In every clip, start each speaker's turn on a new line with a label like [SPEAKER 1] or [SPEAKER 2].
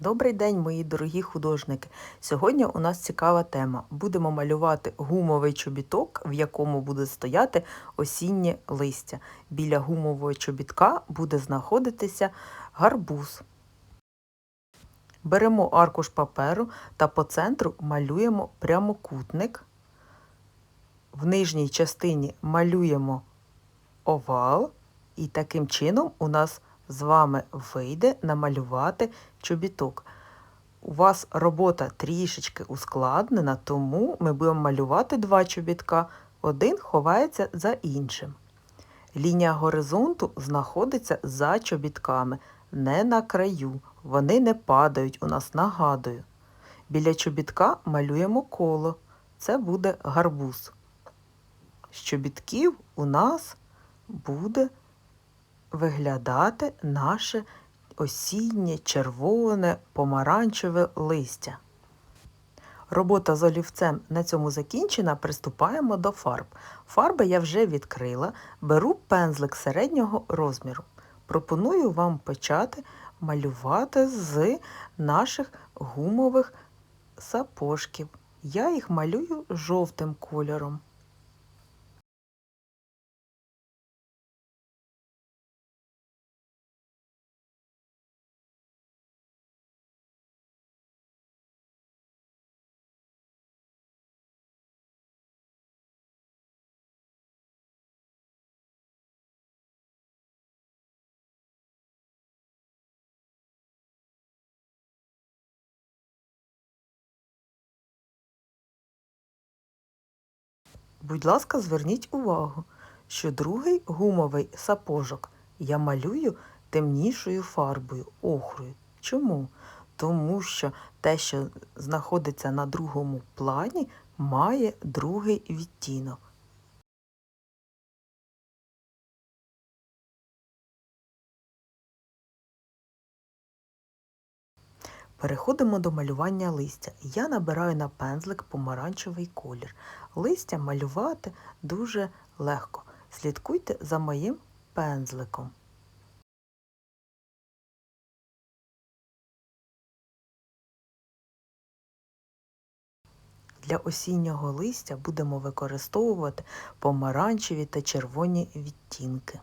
[SPEAKER 1] Добрий день, мої дорогі художники! Сьогодні у нас цікава тема. Будемо малювати гумовий чобіток, в якому буде стояти осіннє листя. Біля гумового чобітка буде знаходитися гарбуз. Беремо аркуш паперу та по центру малюємо прямокутник. В нижній частині малюємо овал, і таким чином у нас з вами вийде намалювати чобіток. У вас робота трішечки ускладнена, тому ми будемо малювати два чобітка, один ховається за іншим. Лінія горизонту знаходиться за чобітками, не на краю. Вони не падають у нас, нагадую. Біля чобітка малюємо коло. Це буде гарбуз. З чобітків у нас буде виглядати наше осіннє, червоне, помаранчеве листя. Робота з олівцем на цьому закінчена, приступаємо до фарб. Фарби я вже відкрила, беру пензлик середнього розміру. Пропоную вам почати малювати з наших гумових сапожків. Я їх малюю жовтим кольором. Будь ласка, зверніть увагу, що другий гумовий сапожок я малюю темнішою фарбою, охрою. Чому? Тому що те, що знаходиться на другому плані, має другий відтінок. Переходимо до малювання листя. Я набираю на пензлик помаранчевий колір. Листя малювати дуже легко. Слідкуйте за моїм пензликом. Для осіннього листя будемо використовувати помаранчеві та червоні відтінки.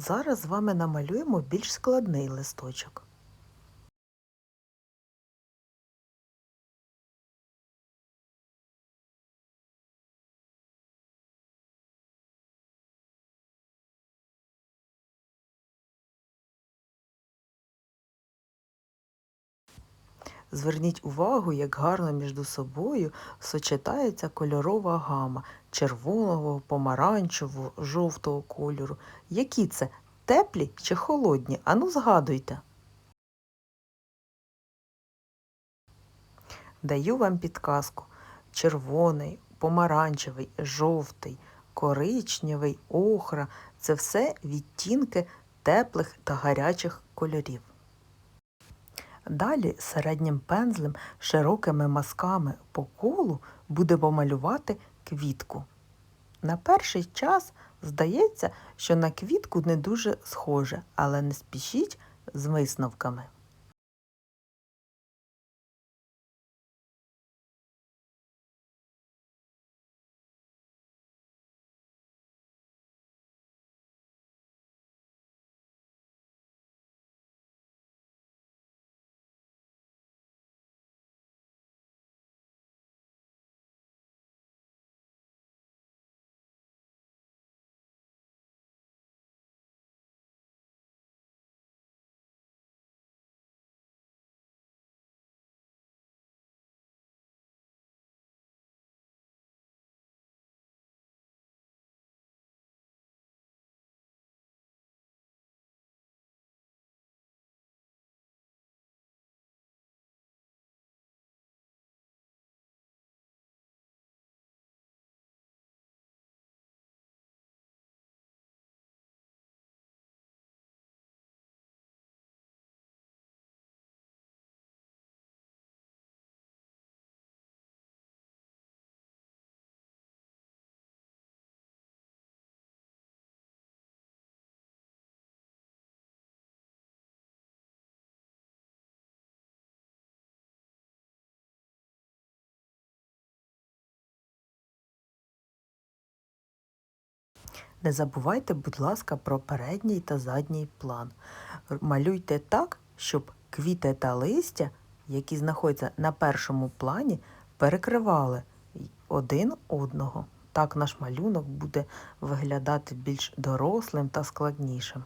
[SPEAKER 1] Зараз з вами намалюємо більш складний листочок. Зверніть увагу, як гарно між собою сочетається кольорова гама червоного, помаранчевого, жовтого кольору. Які це теплі чи холодні? Ану згадуйте. Даю вам підказку. Червоний, помаранчевий, жовтий, коричневий, охра це все відтінки теплих та гарячих кольорів. Далі середнім пензлем широкими мазками по колу будемо малювати квітку. На перший час здається, що на квітку не дуже схоже, але не спішіть з висновками. Не забувайте, будь ласка, про передній та задній план. Малюйте так, щоб квіти та листя, які знаходяться на першому плані, перекривали один одного. Так наш малюнок буде виглядати більш дорослим та складнішим.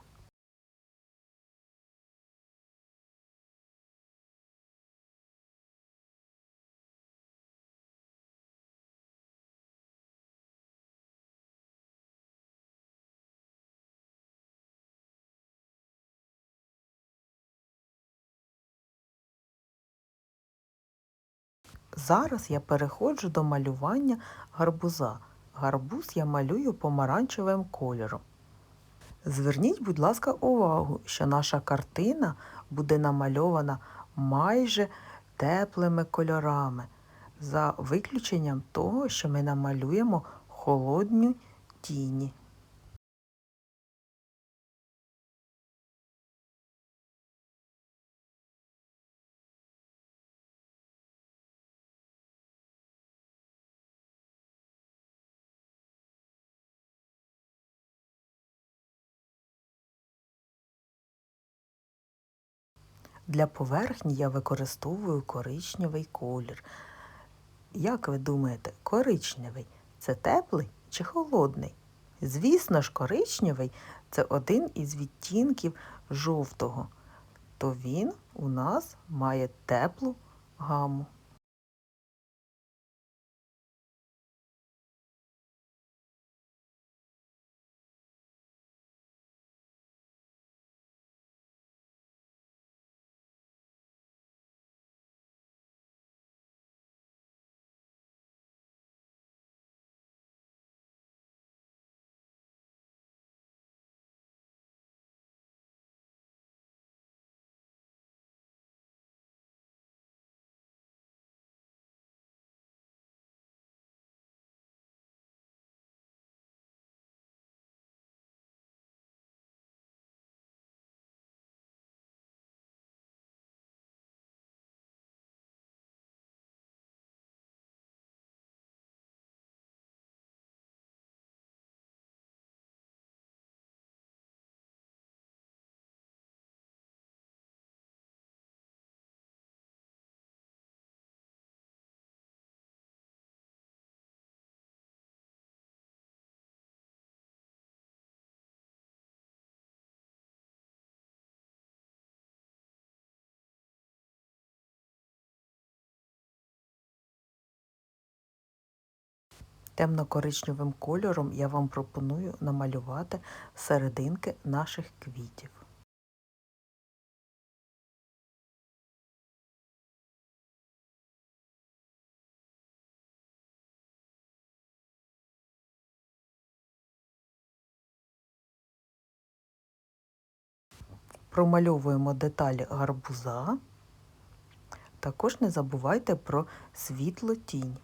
[SPEAKER 1] Зараз я переходжу до малювання гарбуза. Гарбуз я малюю помаранчевим кольором. Зверніть, будь ласка, увагу, що наша картина буде намальована майже теплими кольорами, за виключенням того, що ми намалюємо холодні тіні. Для поверхні я використовую коричневий колір. Як ви думаєте, коричневий це теплий чи холодний? Звісно ж, коричневий це один із відтінків жовтого, то він у нас має теплу гаму. Темно-коричневим кольором я вам пропоную намалювати серединки наших квітів. Промальовуємо деталі гарбуза. Також не забувайте про світло тінь.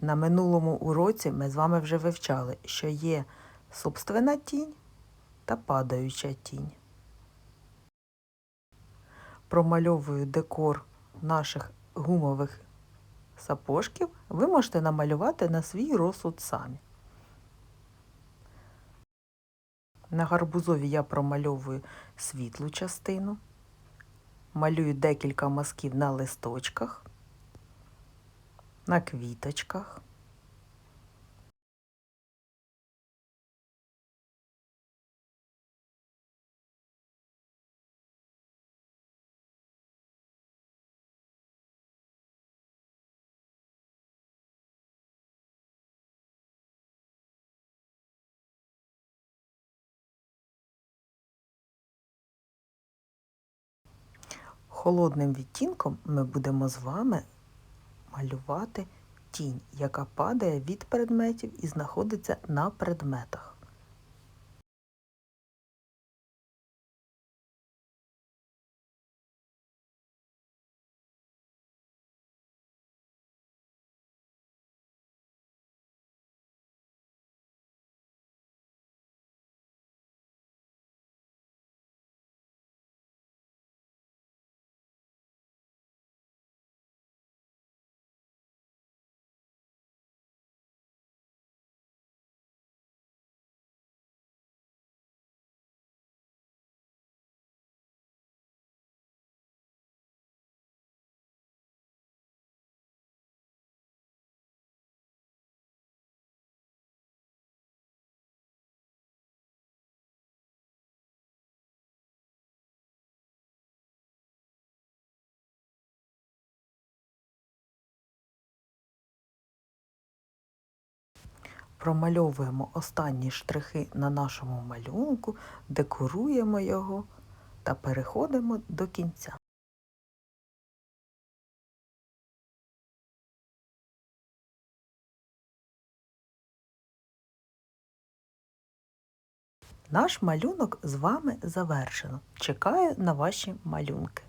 [SPEAKER 1] На минулому уроці ми з вами вже вивчали, що є собственна тінь та падаюча тінь. Промальовую декор наших гумових сапожків, ви можете намалювати на свій розсуд самі. На гарбузові я промальовую світлу частину, малюю декілька мазків на листочках, на квіточках. Холодним відтінком ми будемо з вами малювати тінь, яка падає від предметів і знаходиться на предметах. Промальовуємо останні штрихи на нашому малюнку, декоруємо його та переходимо до кінця. Наш малюнок з вами завершено. Чекаю на ваші малюнки.